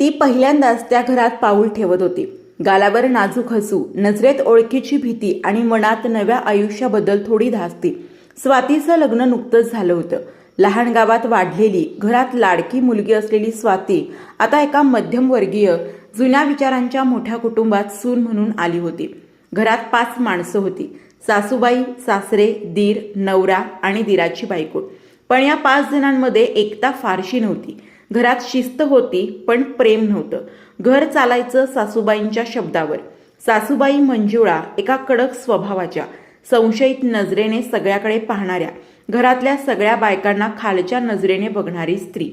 ती पहिल्यांदाच त्या घरात पाऊल ठेवत होती. गालावर नाजूक हसू नजरेत ओळखीची भीती आणि मनात नव्या आयुष्याबद्दल थोडी धास्ती. स्वातीचं लग्न नुकतंच झालं होतं. लहान गावात वाढलेली घरात लाडकी मुलगी असलेली स्वाती आता एका मध्यमवर्गीय जुन्या विचारांच्या मोठ्या कुटुंबात सून म्हणून आली होती. घरात पाच माणसं होती. सासूबाई सासरे दीर नवरा आणि दिराची बायको. पण या पाच जणांमध्ये एकता फारशी नव्हती. घरात शिस्त होती पण प्रेम नव्हतं. घर चालायचं सासूबाईंच्या शब्दावर. सासूबाई मंजुळा एका कडक स्वभावाच्या संशयित नजरेने सगळ्याकडे पाहणाऱ्या घरातल्या सगळ्या बायकांना खालच्या नजरेने बघणारी स्त्री.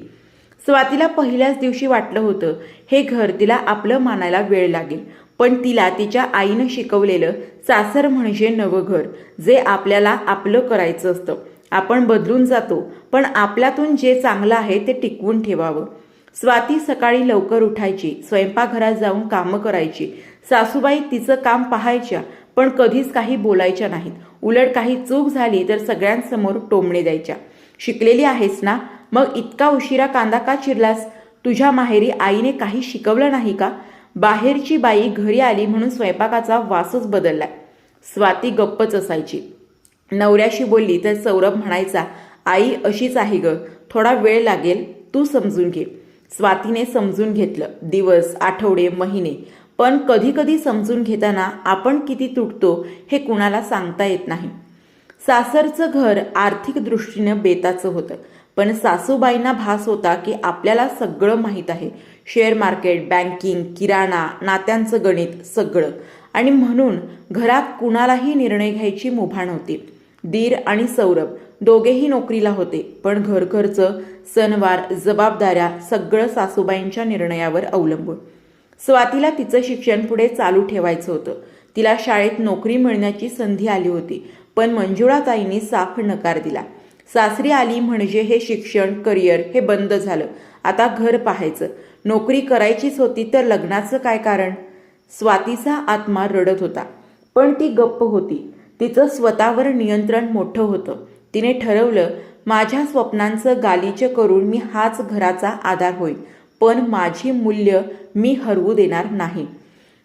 स्वातीला पहिल्याच दिवशी वाटलं होतं हे घर तिला आपलं मानायला वेळ लागेल पण तिला तिच्या आईनं शिकवलेलं सासर म्हणजे नवं घर जे आपल्याला आपलं करायचं असतं. आपण बदलून जातो पण आपल्यातून जे चांगलं आहे ते टिकवून ठेवावं. स्वाती सकाळी लवकर उठायची स्वयंपाकघरात जाऊन कामं करायची. सासूबाई तिचं काम पाहायच्या पण कधीच काही बोलायच्या नाहीत. उलट काही चूक झाली तर सगळ्यांसमोर टोमणे द्यायच्या. शिकलेली आहेस ना? मग इतका उशिरा कांदा का चिरलास? तुझ्या माहेरी आईने काही शिकवलं नाही का? बाहेरची बाई घरी आली म्हणून स्वयंपाकाचा वासच बदललाय. स्वाती गप्पच असायची. नवऱ्याशी बोलली तर सौरभ म्हणायचा आई अशीच आहे ग. थोडा वेळ लागेल तू समजून घे. स्वातीने समजून घेतलं. दिवस आठवडे महिने. पण कधी कधी समजून घेताना आपण किती तुटतो हे कुणाला सांगता येत नाही. सासरचं घर आर्थिक दृष्टीनं बेताचं होतं. पण सासूबाईंना भास होता की आपल्याला सगळं माहीत आहे. शेअर मार्केट बँकिंग किराणा नात्यांचं गणित सगळं. आणि म्हणून घरात कुणालाही निर्णय घ्यायची मुभा नव्हती. दीर आणि सौरभ दोघेही नोकरीला होते पण घरखर्च सणवार जबाबदाऱ्या सगळं सासूबाईंच्या निर्णयावर अवलंबून. स्वातीला तिचं शिक्षण पुढे चालू ठेवायचं होतं. तिला शाळेत नोकरी मिळण्याची संधी आली होती पण मंजुळाताईंनी साफ नकार दिला. सासरी आली म्हणजे हे शिक्षण करिअर हे बंद झालं. आता घर पाहायचं. नोकरी करायचीच होती तर लग्नाचं काय कारण? स्वातीचा आत्मा रडत होता पण ती गप्प होती. तिचं स्वतःवर नियंत्रण मोठं होतं. तिने ठरवलं माझ्या स्वप्नांचं गालिच करून मी हाच घराचा आधार होईल पण माझी मूल्य मी हरवू देणार नाही.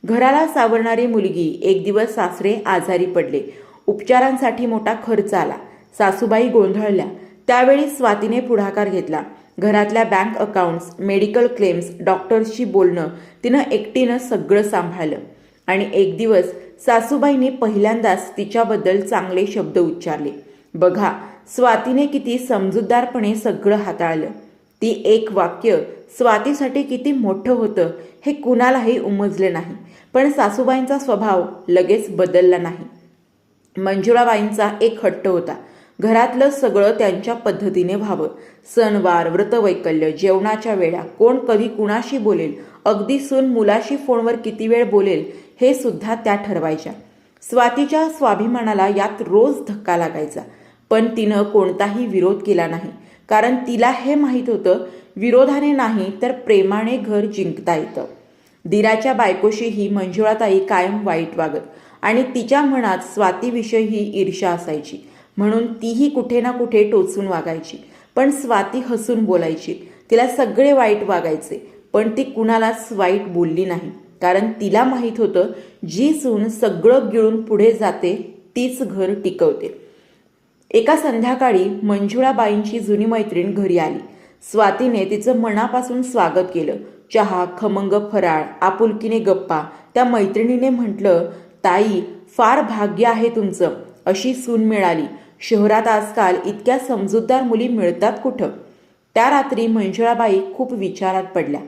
घराला सावरणारी मुलगी एक दिवस सासरे आजारी पडले. उपचारांसाठी मोठा खर्च आला. सासूबाई गोंधळल्या. त्यावेळी स्वातीने पुढाकार घेतला. घरातल्या बँक अकाउंट्स मेडिकल क्लेम्स डॉक्टर्सशी बोलणं तिनं एकटीनं सगळं सांभाळलं. आणि एक दिवस सासूबाईंनी पहिल्यांदाच तिच्याबद्दल चांगले शब्द उच्चारले. बघा स्वातीने किती समजूतदारपणे सगळं हाताळलं. ती एक वाक्य स्वातीसाठी किती मोठं होतं हे कुणालाही उमजले नाही. पण सासूबाईंचा स्वभाव लगेच बदलला नाही. मंजुळाबाईंचा एक हट्ट होता. घरातलं सगळं त्यांच्या पद्धतीने व्हावं. सणवार व्रतवैकल्य जेवणाच्या वेळा कोण कधी कुणाशी बोलेल अगदी सून मुलाशी फोनवर किती वेळ बोलेल हे सुद्धा त्या ठरवायच्या. स्वातीच्या स्वाभिमानाला यात रोज धक्का लागायचा. पण तिनं कोणताही विरोध केला नाही. कारण तिला हे माहीत होतं विरोधाने नाही तर प्रेमाने घर जिंकता येतं. दिराच्या बायकोशीही मंजुळाताई कायम वाईट वागत आणि तिच्या मनात स्वातीविषयी ईर्षा असायची. म्हणून तीही कुठे ना कुठे टोचून वागायची. पण स्वाती हसून बोलायची. तिला सगळे वाईट वागायचे. पण ती कुणालाच वाईट बोलली नाही. कारण तिला माहीत होतं जी सून सगळं गिळून पुढे जाते तीच घर टिकवते. एका संध्याकाळी मंजुळाबाईंची जुनी मैत्रीण घरी आली. स्वातीने तिचं मनापासून स्वागत केलं. चहा खमंग फराळ आपुलकीने गप्पा. त्या मैत्रिणीने म्हटलं ताई फार भाग्य आहे तुमचं अशी सून मिळाली. शहरात आजकाल इतक्या समजूतदार मुली मिळतात कुठं? त्या रात्री मंजुळाबाई खूप विचारात पडल्या.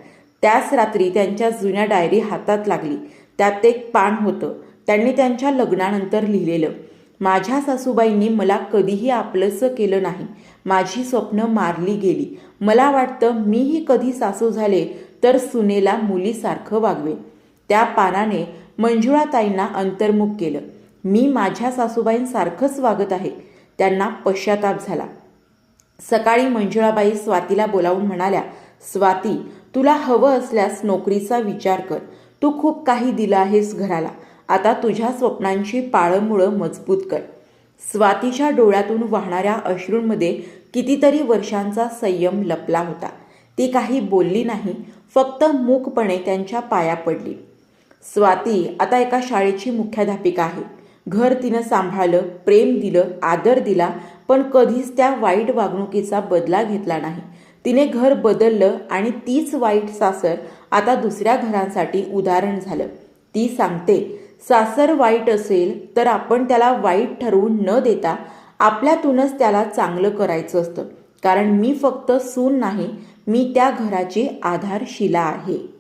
त्याच रात्री त्यांच्या जुन्या डायरी हातात लागली. त्यात एक पान होतं. त्यांनी त्यांच्या लग्नानंतर लिहिलेलं माझ्या सासूबाईंनी मला कधीही आपलंसं केलं नाही. माझी स्वप्न मारली गेली. मला वाटतं मीही कधी सासू झाले तर सुनेला मुलीसारखं वागवे. त्या पानाने मंजुळाताईंना अंतर्मुख केलं. मी माझ्या सासूबाईंसारखंच वागत आहे. त्यांना पश्चाताप झाला. सकाळी मंजुळाबाई स्वातीला बोलावून म्हणाल्या स्वाती तुला हवं असल्यास नोकरीचा विचार कर. तू खूप काही दिलं आहेस घराला. आता तुझ्या स्वप्नांची पाळंमुळं मजबूत कर. स्वातीच्या डोळ्यातून वाहणाऱ्या अश्रूंमध्ये कितीतरी वर्षांचा संयम लपला होता. ती काही बोलली नाही फक्त मूकपणे त्यांच्या पाया पडली. स्वाती आता एका शाळेची मुख्याध्यापिका आहे. घर तिनं सांभाळलं प्रेम दिलं आदर दिला पण कधीच त्या वाईट वागणुकीचा बदला घेतला नाही. तिने घर बदललं आणि तीच वाईट सासर आता दुसऱ्या घरांसाठी उदाहरण झालं. ती सांगते सासर वाईट असेल तर आपण त्याला वाईट ठरवून न देता आपल्यातूनच त्याला चांगलं करायचं असतं. कारण मी फक्त सून नाही मी त्या घराची आधारशिला आहे.